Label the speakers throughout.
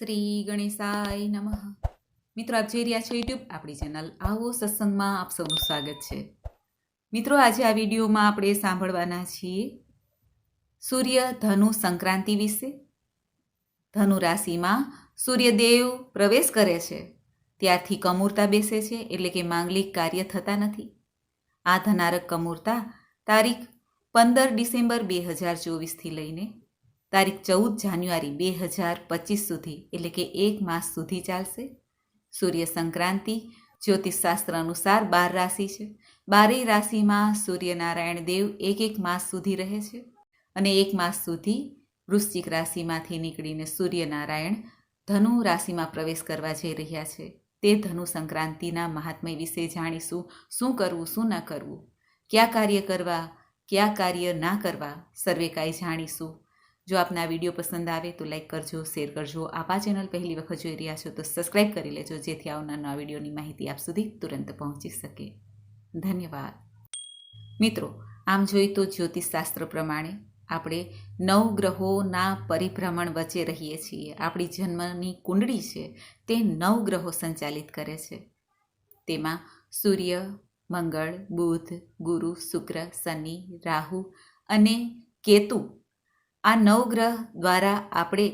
Speaker 1: શ્રી ગણેશાય નમઃ. મિત્રો, આપ જોઈ રહ્યા છો યુટ્યુબ આપણી ચેનલ આવો સત્સંગમાં આપ સૌનું સ્વાગત છે. મિત્રો, આજે આ વિડીયોમાં આપણે સાંભળવાના છીએ, સૂર્ય ધનુ સંક્રાંતિ વિશે. ધનુ રાશિમાં સૂર્યદેવ પ્રવેશ કરે છે. ત્યારથી કમૂરતા બેસે છે, એટલે કે માંગલિક કાર્ય થતા નથી. આ ધનારક કમૂરતા તારીખ પંદર ડિસેમ્બર બે હજાર ચોવીસથી લઈને તારીખ ચૌદ જાન્યુઆરી બે હજાર પચીસ સુધી, એટલે કે એક માસ સુધી ચાલશે. સૂર્ય સંક્રાંતિ જ્યોતિષશાસ્ત્ર અનુસાર બાર રાશિ છે. બારેય રાશિમાં સૂર્યનારાયણ દેવ એક એક માસ સુધી રહે છે અને એક માસ સુધી વૃશ્ચિક રાશિમાંથી નીકળીને સૂર્યનારાયણ ધનુ રાશિમાં પ્રવેશ કરવા જઈ રહ્યા છે. તે ધનુ સંક્રાંતિના મહાત્મય વિશે જાણીશું. શું કરવું, શું ન કરવું? કયા કાર્ય કરવા, કયા કાર્ય ના કરવા? સર્વે કાંઈ જાણીશું. જો આપને આ વીડિયો પસંદ આવે તો લાઈક કરજો, શેર કરજો. આપ આ ચેનલ પહેલી વખત જોઈ રહ્યા છો તો સબસ્ક્રાઈબ કરી લેજો, જેથી આવનાર નવા વિડીયોની માહિતી આપ સુધી તુરંત પહોંચી શકે. ધન્યવાદ. મિત્રો, આમ જોઈએ તો જ્યોતિષશાસ્ત્ર પ્રમાણે આપણે નવ ગ્રહોના પરિભ્રમણ વચ્ચે રહીએ છીએ. આપણી જન્મની કુંડળી છે તે નવ ગ્રહો સંચાલિત કરે છે. તેમાં સૂર્ય, મંગળ, બુધ, ગુરુ, શુક્ર, શનિ, રાહુ અને કેતુ આ નવગ્રહ દ્વારા આપણે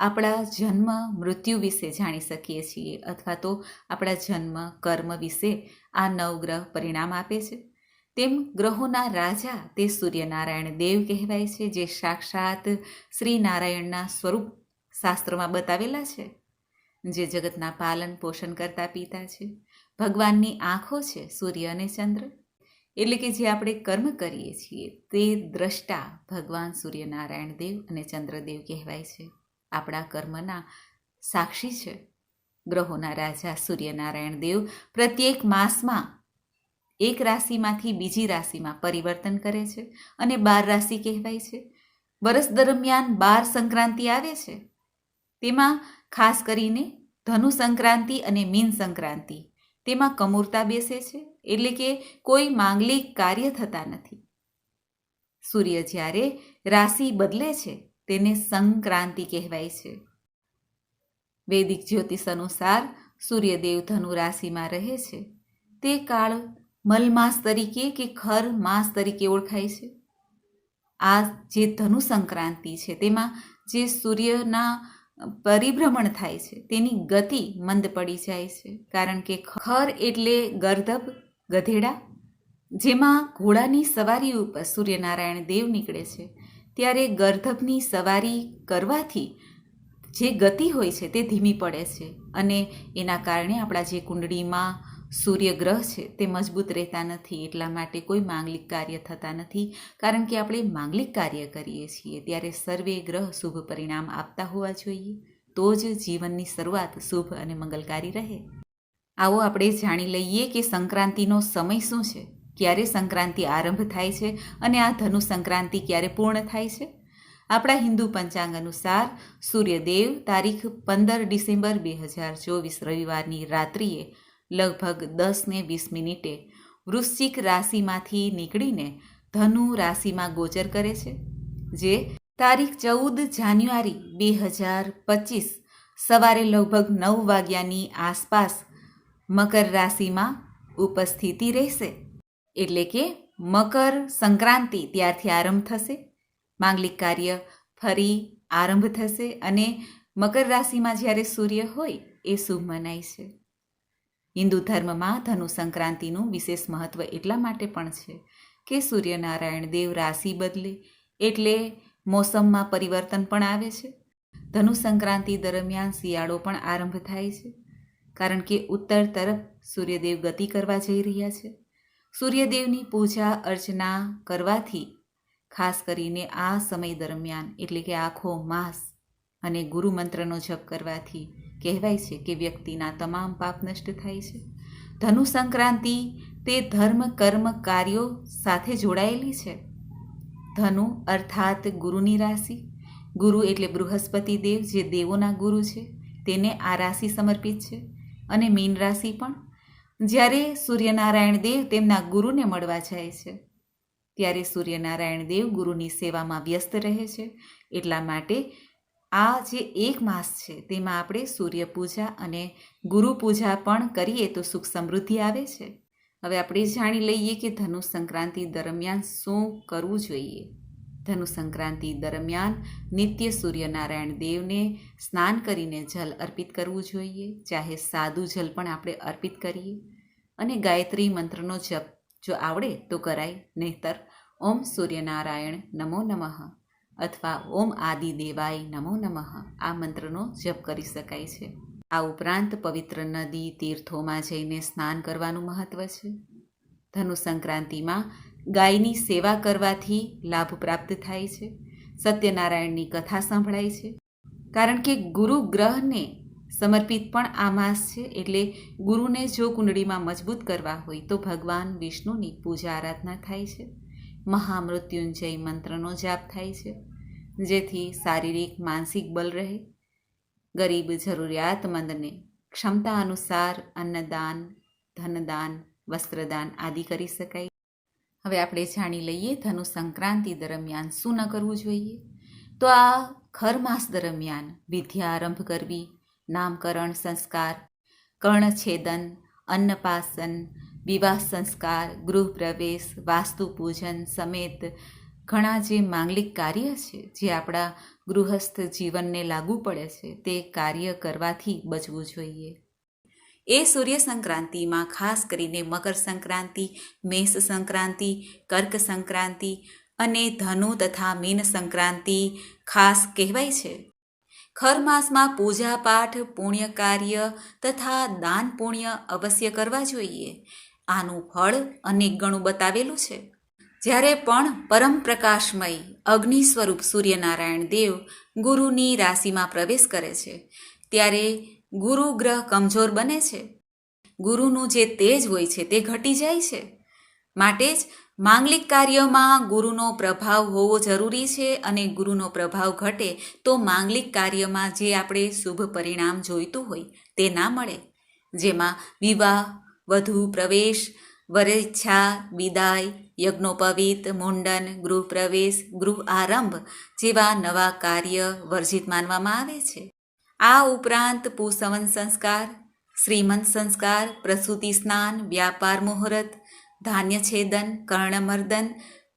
Speaker 1: આપણા જન્મ, મૃત્યુ વિશે જાણી શકીએ છીએ અથવા તો આપણા જન્મ, કર્મ વિશે આ નવગ્રહ પરિણામ આપે છે. તેમ ગ્રહોના રાજા તે સૂર્યનારાયણ દેવ કહેવાય છે, જે સાક્ષાત શ્રી નારાયણના સ્વરૂપ શાસ્ત્રોમાં બતાવેલા છે, જે જગતના પાલન પોષણ કરતા પિતા છે. ભગવાનની આંખો છે સૂર્ય અને ચંદ્ર. એટલે કે જે આપણે કર્મ કરીએ છીએ, તે દ્રષ્ટા ભગવાન સૂર્યનારાયણ દેવ અને ચંદ્રદેવ કહેવાય છે. આપણા કર્મના સાક્ષી છે. ગ્રહોના રાજા સૂર્યનારાયણ દેવ પ્રત્યેક માસમાં એક રાશિમાંથી બીજી રાશિમાં પરિવર્તન કરે છે અને બાર રાશિ કહેવાય છે. વર્ષ દરમિયાન બાર સંક્રાંતિ આવે છે. તેમાં ખાસ કરીને ધનુ સંક્રાંતિ અને મીન સંક્રાંતિ તેમાં કમૂરતા બેસે છે. એટલે કે કોઈ માંગલિક કાર્ય થતા નથી. સૂર્ય જ્યારે રાશિ બદલે છે, તેને સંક્રાંતિ કહેવાય છે. વૈદિક જ્યોતિષ અનુસાર સૂર્યદેવ ધનુ રાશિમાં રહે છે. તે કાળ મલમાસ તરીકે કે ખર માસ તરીકે ઓળખાય છે. આ જે ધનુ સંક્રાંતિ છે, તેમાં જે સૂર્યના પરિભ્રમણ થાય છે, તેની ગતિ મંદ પડી જાય છે. કારણ કે ખર એટલે ગર્ધબ ગધેડા, જેમાં ઘોડાની સવારી ઉપર સૂર્યનારાયણ દેવ નીકળે છે, ત્યારે ગર્ધબની સવારી કરવાથી જે ગતિ હોય છે તે ધીમી પડે છે અને એના કારણે આપણા જે કુંડળીમાં સૂર્યગ્રહ છે તે મજબૂત રહેતા નથી, એટલા માટે કોઈ માંગલિક કાર્ય થતા નથી, કારણ કે આપણે માંગલિક કાર્ય કરીએ છીએ, ત્યારે સર્વે ગ્રહ શુભ પરિણામ આપતા હોવા જોઈએ, તો જ જીવનની શરૂઆત શુભ અને મંગલકારી રહે. આવો આપણે જાણી લઈએ કે સંક્રાંતિનો સમય શું છે? ક્યારે સંક્રાંતિ આરંભ થાય છે અને આ ધનુ સંક્રાંતિ ક્યારે પૂર્ણ થાય છે? આપણા હિન્દુ પંચાંગ અનુસાર સૂર્યદેવ તારીખ પંદર ડિસેમ્બર બે હજાર ચોવીસ રવિવારની રાત્રિએ લગભગ દસ ને વીસ મિનિટે વૃશ્ચિક રાશિમાંથી નીકળીને ધનુ રાશિમાં ગોચર કરે છે, જે તારીખ ચૌદ જાન્યુઆરી બે હજાર પચીસ સવારે લગભગ નવ વાગ્યાની આસપાસ મકર રાશિમાં ઉપસ્થિતિ રહેશે. એટલે કે મકર સંક્રાંતિ ત્યારથી આરંભ થશે. માંગલિક કાર્ય ફરી આરંભ થશે અને મકર રાશિમાં જ્યારે સૂર્ય હોય એ શુભ મનાય છે. હિન્દુ ધર્મમાં ધનુ સંક્રાંતિનું વિશેષ મહત્વ એટલા માટે પણ છે કે સૂર્યનારાયણ દેવ રાશિ બદલે એટલે મોસમમાં પરિવર્તન પણ આવે છે. ધનુ સંક્રાંતિ દરમિયાન શિયાળો પણ આરંભ થાય છે. કારણ કે ઉત્તર તરફ સૂર્યદેવ ગતિ કરવા જઈ રહ્યા છે. સૂર્યદેવની પૂજા, અર્ચના કરવાથી ખાસ કરીને આ સમય દરમિયાન, એટલે કે આખો માસ અને ગુરુ મંત્રનો જપ કરવાથી કહેવાય છે કે વ્યક્તિના તમામ પાપ નષ્ટ થાય છે. ધનુ સંક્રાંતિ તે ધર્મ, કર્મ, કાર્યો સાથે જોડાયેલી છે. ધનુ અર્થાત ગુરુની રાશિ. ગુરુ એટલે બૃહસ્પતિ દેવ, જે દેવોના ગુરુ છે. તેને આ રાશિ સમર્પિત છે. અને મીન રાશિ પણ. જ્યારે સૂર્યનારાયણ દેવ તેમના ગુરુને મળવા જાય છે, ત્યારે સૂર્યનારાયણ દેવ ગુરુની સેવામાં વ્યસ્ત રહે છે. એટલા માટે આ જે એક માસ છે, તેમાં આપણે સૂર્ય પૂજા અને ગુરુ પૂજા પણ કરીએ તો સુખ સમૃદ્ધિ આવે છે. હવે આપણે જાણી લઈએ કે ધનુ સંક્રાંતિ દરમિયાન શું કરવું જોઈએ. ધનુ સંક્રાંતિ દરમિયાન નિત્ય સૂર્યનારાયણ દેવને સ્નાન કરીને જલ અર્પિત કરવું જોઈએ. ચાહે સાદું જલ પણ આપણે અર્પિત કરીએ. અને ગાયત્રી મંત્રનો જપ જો આવડે તો કરાય. નહીતર, ઓમ સૂર્યનારાયણ નમો નમઃ અથવા ઓમ આદિ દેવાય નમો નમઃ આ મંત્રનો જપ કરી શકાય છે. આ ઉપરાંત પવિત્ર નદી, તીર્થોમાં જઈને સ્નાન કરવાનું મહત્વ છે. ધનુ સંક્રાંતિમાં ગાયની સેવા કરવાથી લાભ પ્રાપ્ત થાય છે. સત્યનારાયણની કથા સંભળાય છે. કારણ કે ગુરુ ગ્રહને સમર્પિત પણ આ માસ છે, એટલે ગુરુને જો કુંડળીમાં મજબૂત કરવા હોય તો ભગવાન વિષ્ણુની પૂજા આરાધના થાય છે. મહામૃત્યુંજય મંત્રનો જાપ થાય છે, જેથી શારીરિક, માનસિક બલ રહે. ગરીબ જરૂરિયાતમંદને ક્ષમતા અનુસાર અન્નદાન, ધનદાન, વસ્ત્રદાન આદિ કરી શકાય. હવે આપણે જાણી લઈએ ધનુ સંક્રાંતિ દરમિયાન શું ન કરવું જોઈએ? તો આ ખર માસ દરમિયાન વિદ્યા આરંભ કરવી, નામકરણ સંસ્કાર, કર્ણછેદન, અન્નપાસન, વિવાહ સંસ્કાર, ગૃહપ્રવેશ વાસ્તુપૂજન વાસ્તુ પૂજન સમેત ઘણા જે માંગલિક કાર્ય છે જે આપણા ગૃહસ્થ જીવનને લાગુ પડે છે તે કાર્ય કરવાથી બચવું જોઈએ. એ સૂર્ય સંક્રાંતિમાં ખાસ કરીને મકર સંક્રાંતિ, મેષ સંક્રાંતિ, કર્ક સંક્રાંતિ અને ધનુ તથા મીન સંક્રાંતિ ખાસ કહેવાય છે. ખર માસમાં પૂજા પાઠ, પુણ્ય કાર્ય તથા દાન પુણ્ય અવશ્ય કરવા જોઈએ. આનું ફળ અનેક ગણું બતાવેલું છે. જ્યારે પણ પરમ પ્રકાશમય અગ્નિ સ્વરૂપ સૂર્યનારાયણ દેવ ગુરુની રાશિમાં પ્રવેશ કરે છે, ત્યારે ગુરુ ગ્રહ કમજોર બને છે. ગુરુનું જે તેજ હોય છે તે ઘટી જાય છે. માટે જ માંગલિક કાર્યમાં ગુરુનો પ્રભાવ હોવો જરૂરી છે અને ગુરુનો પ્રભાવ ઘટે તો માંગલિક કાર્યમાં જે આપણે શુભ પરિણામ જોઈતું હોય તે ના મળે. જેમાં વિવાહ, વધુ પ્રવેશ, વરેચ્છા, વિદાય, યજ્ઞોપવિત, મુંડન, ગૃહ પ્રવેશ, ગૃહ આરંભ જેવા નવા કાર્ય વર્જિત માનવામાં આવે છે. આ ઉપરાંત પુસવન સંસ્કાર, શ્રીમંત સંસ્કાર, પ્રસૂતિ સ્નાન, વ્યાપાર મુહૂર્ત, ધાન્ય છેદન, કર્ણમર્દન,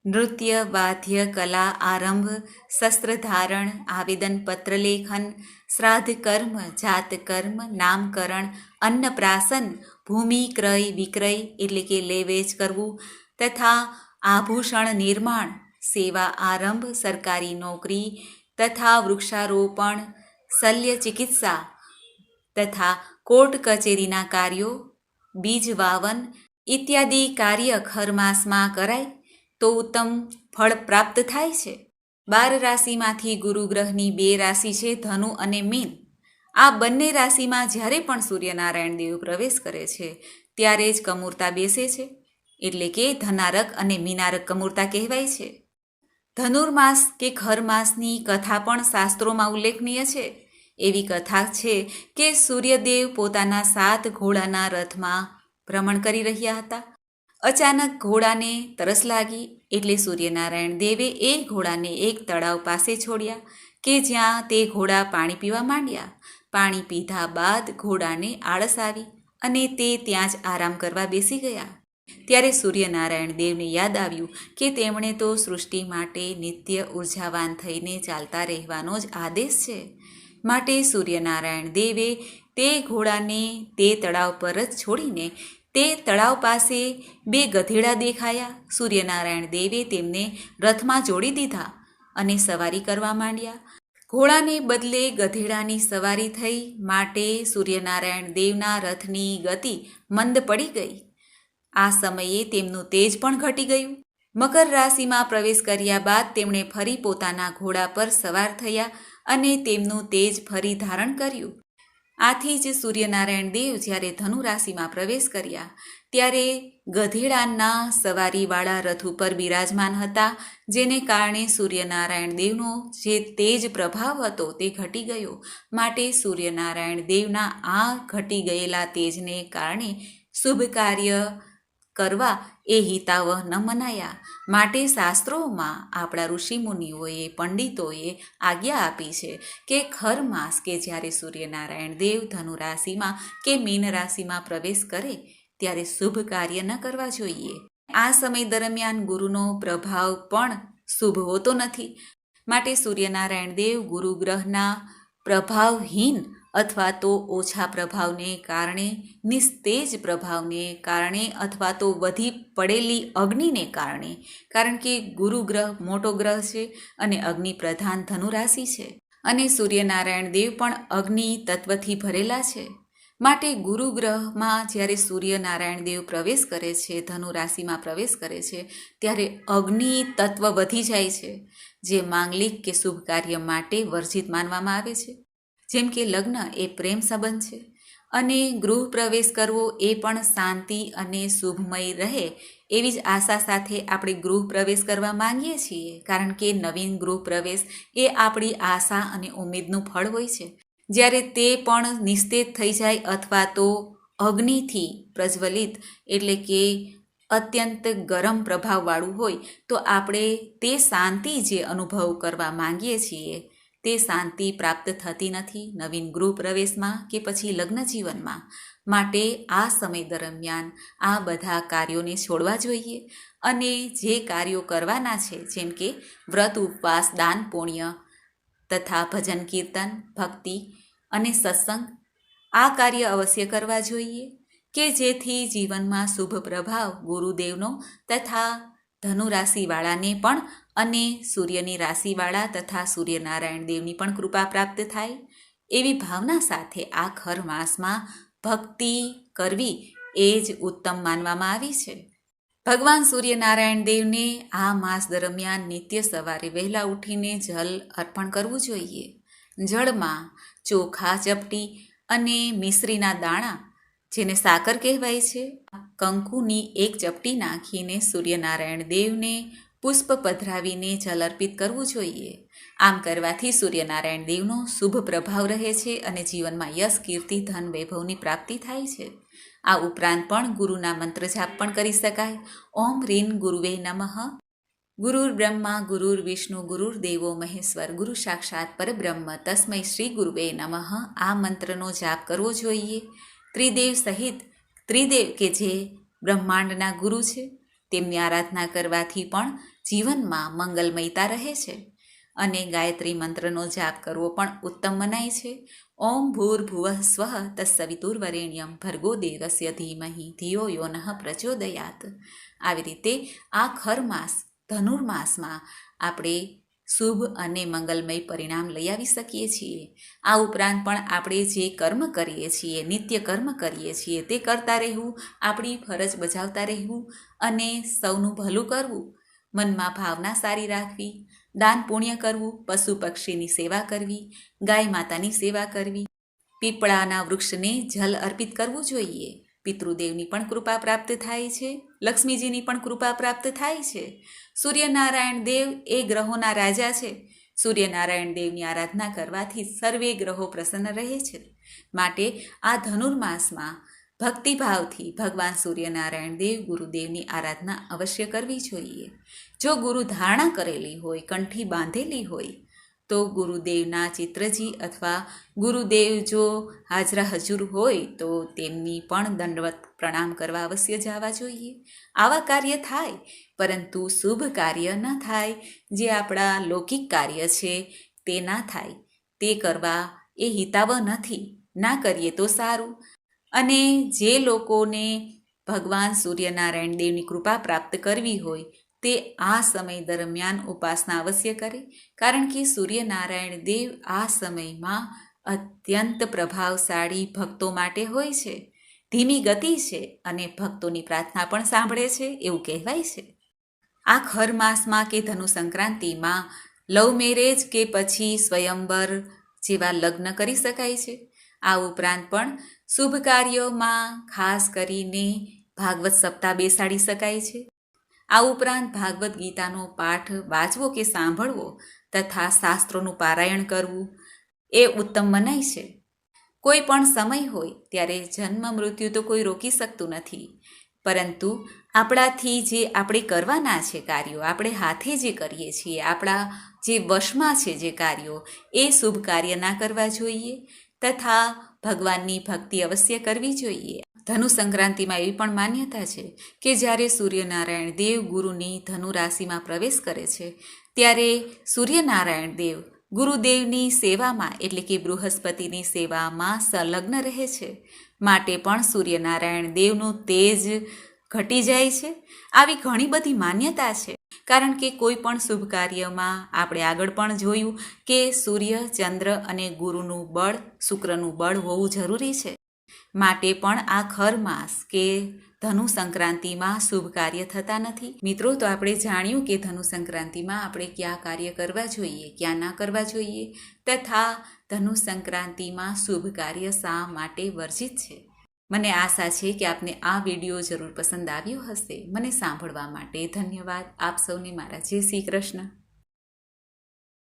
Speaker 1: નૃત્ય, વાદ્ય, કલા, આરંભ, શસ્ત્ર ધારણ, આવેદન પત્ર લેખન, શ્રાદ્ધ કર્મ, જાત કર્મ, નામકરણ અન્નપ્રાશન ભૂમિ, ક્રય, વિક્રય એટલે કે લેવેચ કરવું તથા આભૂષણ નિર્માણ, સેવા આરંભ, સરકારી નોકરી તથા વૃક્ષારોપણ શલ્ય ચિકિત્સા તથા કોર્ટ કચેરીના કાર્યો, બીજ વાવન ઇત્યાદિ કાર્ય ખરમાસમાં કરાય તો ઉત્તમ ફળ પ્રાપ્ત થાય છે. બાર રાશિમાંથી ગુરુગ્રહની બે રાશિ છે, ધનુ અને મીન. આ બંને રાશિમાં જ્યારે પણ સૂર્યનારાયણ દેવ પ્રવેશ કરે છે, ત્યારે જ કમૂરતા બેસે છે, એટલે કે ધનારક અને મીનારક કમૂરતા કહેવાય છે. ધનુર્માસ કે ખરમાસની કથા પણ શાસ્ત્રોમાં ઉલ્લેખનીય છે. એવી કથા છે કે સૂર્યદેવ પોતાના સાત ઘોડાના રથમાં ભ્રમણ કરી રહ્યા હતા. અચાનક ઘોડાને તરસ લાગી એટલે સૂર્યનારાયણ દેવે એ ઘોડાને એક તળાવ પાસે છોડ્યા કે જ્યાં તે ઘોડા પાણી પીવા માંડ્યા. પાણી પીધા બાદ ઘોડાને આળસ આવી અને તે ત્યાં જ આરામ કરવા બેસી ગયા. ત્યારે સૂર્યનારાયણ દેવને યાદ આવ્યું કે તેમણે તો સૃષ્ટિ માટે નિત્ય ઉર્જાવાન થઈને ચાલતા રહેવાનો જ આદેશ છે. માટે સૂર્યનારાયણ દેવે તે ઘોડાને તે તળાવ પર જ છોડીને તે તળાવ પાસે બે ગધેડા દેખાયા. સૂર્યનારાયણ દેવે તેમને રથમાં જોડી દીધા અને સવારી કરવા માંડ્યા. ઘોડાને બદલે ગધેડાની સવારી થઈ માટે સૂર્યનારાયણ દેવના રથની ગતિ મંદ પડી ગઈ. આ સમયે તેમનું તેજ પણ ઘટી ગયું. મકર રાશિમાં પ્રવેશ કર્યા બાદ તેમણે ફરી પોતાના ઘોડા પર સવાર થયા અને તેમનું તેજ ફરી ધારણ કર્યું. આથી જ સૂર્યનારાયણ દેવ જ્યારે ધનુ રાશિમાં પ્રવેશ કર્યા, ત્યારે ગધેડાના સવારીવાળા રથ ઉપર બિરાજમાન હતા, જેને કારણે સૂર્યનારાયણ દેવનો જે તેજ પ્રભાવ હતો તે ઘટી ગયો. માટે સૂર્યનારાયણ દેવના આ ઘટી ગયેલા તેજને કારણે શુભ કાર્ય કરવા એ હિતાવહ ન મનાયા. માટે શાસ્ત્રોમાં આપણા ઋષિમુનિઓએ, પંડિતોએ આજ્ઞા આપી છે કે ખર માસ કે જ્યારે સૂર્યનારાયણ દેવ ધનુ રાશિમાં કે મીન રાશિમાં પ્રવેશ કરે, ત્યારે શુભ કાર્ય ન કરવા જોઈએ. આ સમય દરમિયાન ગુરુનો પ્રભાવ પણ શુભ હોતો નથી. માટે સૂર્યનારાયણ દેવ ગુરુ ગ્રહના પ્રભાવહીન અથવા તો ઓછા પ્રભાવને કારણે, નિસ્તેજ પ્રભાવને કારણે અથવા તો વધી પડેલી અગ્નિને કારણે. કારણ કે ગુરુ ગ્રહ મોટો ગ્રહ છે અને અગ્નિ પ્રધાન ધનુરાશિ છે. અને સૂર્યનારાયણ દેવ પણ અગ્નિ તત્વથી ભરેલા છે. માટે ગુરુ ગ્રહમાં જ્યારે સૂર્યનારાયણ દેવ પ્રવેશ કરે છે ધનુ રાશિમાં પ્રવેશ કરે છે, ત્યારે અગ્નિ તત્વ વધી જાય છે, જે માંગલિક કે શુભ કાર્ય માટે વર્જિત માનવામાં આવે છે. જેમ કે લગ્ન એ પ્રેમ સંબંધ છે. અને ગૃહ પ્રવેશ કરવો એ પણ શાંતિ અને શુભમય રહે એવી જ આશા સાથે આપણે ગૃહ પ્રવેશ કરવા માંગીએ છીએ. કારણ કે નવીન ગૃહ પ્રવેશ એ આપણી આશા અને ઉમેદનું ફળ હોય છે. જ્યારે તે પણ નિસ્તેજ થઈ જાય અથવા તો અગ્નિથી પ્રજ્વલિત એટલે કે અત્યંત ગરમ પ્રભાવવાળું હોય તો આપણે તે શાંતિ જે અનુભવ કરવા માંગીએ છીએ. તે શાંતિ પ્રાપ્ત થતી નથી નવીન ગૃહ પ્રવેશમાં કે પછી લગ્ન જીવનમાં. માટે આ સમય દરમિયાન આ બધા કાર્યોને છોડવા જોઈએ અને જે કાર્યો કરવાના છે, જેમ કે વ્રત, ઉપવાસ, દાન, પુણ્ય તથા ભજન, કીર્તન, ભક્તિ અને સત્સંગ, આ કાર્ય અવશ્ય કરવા જોઈએ કે જેથી જીવનમાં શુભ પ્રભાવ ગુરુદેવનો તથા ધનુ રાશિવાળાને પણ અને સૂર્યની રાશિવાળા તથા સૂર્યનારાયણ દેવની પણ કૃપા પ્રાપ્ત થાય. એવી ભાવના સાથે આ ખર માસમાં ભક્તિ કરવી એ જ ઉત્તમ માનવામાં આવી છે. ભગવાન સૂર્યનારાયણ દેવને આ માસ દરમિયાન નિત્ય સવારે વહેલા ઉઠીને જલ અર્પણ કરવું જોઈએ. જળમાં ચોખા ચપટી અને મિશ્રીના દાણા, જેને સાકર કહેવાય છે કંકુની એક ચપટી નાખીને સૂર્યનારાયણ દેવને પુષ્પ પધરાવીને જલ અર્પિત કરવું જોઈએ. આમ કરવાથી સૂર્યનારાયણ દેવનો શુભ પ્રભાવ રહે છે અને જીવનમાં યશ, કીર્તિ, ધન, વૈભવની પ્રાપ્તિ થાય છે. આ ઉપરાંત પણ ગુરુના મંત્ર જાપ પણ કરી શકાય. ઓમ રીન ગુરુવે નમઃ. ગુરુર બ્રહ્મા, ગુરુર વિષ્ણુ, ગુરુર દેવો મહેશ્વર, ગુરુ સાક્ષાત પરબ્રહ્મ, તસ્મય શ્રી ગુરુવે નમઃ. આ મંત્રનો જાપ કરવો જોઈએ. ત્રિદેવ સહિત ત્રિદેવ કે જે બ્રહ્માંડના ગુરુ છે, તેમની આરાધના કરવાથી પણ જીવનમાં મંગલમયતા રહે છે અને ગાયત્રી મંત્રનો જાપ કરવો પણ ઉત્તમ મનાય છે. ઓમ ભૂર્ભુવઃ સ્વ સ્વઃ તત્સવિતુર્વરેણ્યમ ભર્ગો દેવસ્ય ધીમહી ધિયો યોનઃ પ્રચોદયાત. આવી રીતે આ ખર માસ ધનુર્માસમાં આપણે શુભ અને મંગલમય પરિણામ લઈ આવી શકીએ છીએ. આ ઉપરાંત પણ આપણે જે કર્મ કરીએ છીએ, નિત્ય કર્મ કરીએ છીએ, તે કરતા રહેવું, આપણી ફરજ બજાવતા રહેવું અને સૌનું ભલું કરવું. મનમાં ભાવના સારી રાખવી, દાન પુણ્ય કરવું, પશુ પક્ષીની સેવા કરવી, ગાય માતાની સેવા કરવી, પીપળાના વૃક્ષને જલ અર્પિત કરવું જોઈએ. પિતૃદેવની પણ કૃપા પ્રાપ્ત થાય છે, લક્ષ્મીજીની પણ કૃપા પ્રાપ્ત થાય છે. સૂર્યનારાયણ દેવ એ ગ્રહોના રાજા છે. સૂર્યનારાયણ દેવની આરાધના કરવાથી સર્વે ગ્રહો પ્રસન્ન રહે છે. માટે આ ધનુર્માસમાં ભક્તિભાવથી ભગવાન સૂર્યનારાયણ દેવ ગુરુદેવની આરાધના અવશ્ય કરવી જોઈએ. જો ગુરુ ધારણા કરેલી હોય, કંઠી બાંધેલી હોય તો ગુરુદેવના ચિત્રજી અથવા ગુરુદેવ જો હાજરા હજુર હોય તો તેમની પણ દંડવત પ્રણામ કરવા અવશ્ય જવા જોઈએ. આવા કાર્ય થાય, પરંતુ શુભ કાર્ય ન થાય. જે આપણા લૌકિક કાર્ય છે તે ના થાય. તે કરવા એ હિતાવ નથી. ના કરીએ તો સારું. અને જે લોકોને ભગવાન સૂર્યનારાયણ દેવની કૃપા પ્રાપ્ત કરવી હોય તે આ સમય દરમિયાન ઉપાસના અવશ્ય કરે, કારણ કે સૂર્યનારાયણ દેવ આ સમયમાં અત્યંત પ્રભાવશાળી ભક્તો માટે હોય છે. ધીમી ગતિ છે અને ભક્તોની પ્રાર્થના પણ સાંભળે છે એવું કહેવાય છે. આ ખર માસમાં કે ધનુ સંક્રાંતિમાં લવ મેરેજ કે પછી સ્વયંવર જેવા લગ્ન કરી શકાય છે. આ ઉપરાંત પણ શુભ કાર્યોમાં ખાસ કરીને ભાગવત સપ્તાહ બેસાડી શકાય છે. આ ઉપરાંત ભાગવદ્ ગીતાનો પાઠ વાંચવો કે સાંભળવો તથા શાસ્ત્રોનું પારાયણ કરવું એ ઉત્તમ મનાય છે. કોઈ પણ સમય હોય ત્યારે જન્મ મૃત્યુ તો કોઈ રોકી શકતું નથી. પરંતુ આપણાથી જે આપણે કરવાના છે કાર્યો, આપણે હાથે જે કરીએ છીએ, આપણા જે વશમાં છે જે કાર્યો, એ શુભ કાર્ય ના કરવા જોઈએ તથા ભગવાનની ભક્તિ અવશ્ય કરવી જોઈએ. ધનુ સંક્રાંતિમાં એવી પણ માન્યતા છે કે જ્યારે સૂર્યનારાયણ દેવ ગુરુની ધનુ રાશિમાં પ્રવેશ કરે છે, ત્યારે સૂર્યનારાયણ દેવ ગુરુદેવની સેવામાં એટલે કે બૃહસ્પતિની સેવામાં સંલગ્ન રહે છે. માટે પણ સૂર્યનારાયણ દેવનું તેજ ઘટી જાય છે. આવી ઘણી બધી માન્યતા છે. કારણ કે કોઈ પણ શુભ કાર્યમાં આપણે આગળ પણ જોયું કે સૂર્ય, ચંદ્ર અને ગુરુનું બળ, શુક્રનું બળ હોવું જરૂરી છે. માટે પણ આ ખર માસ કે ધનુ સંક્રાંતિમાં શુભ કાર્ય થતા નથી. મિત્રો, તો આપણે જાણ્યું કે ધનુ સંક્રાંતિમાં આપણે ક્યાં કાર્ય કરવા જોઈએ, ક્યાં ના કરવા જોઈએ તથા ધનુ સંક્રાંતિમાં શુભ કાર્ય શા માટે વર્જિત છે? મને આશા છે કે આપને આ વીડિયો જરૂર પસંદ આવ્યો હશે. મને સાંભળવા માટે ધન્યવાદ. આપ સૌને મારા જય શ્રી કૃષ્ણ.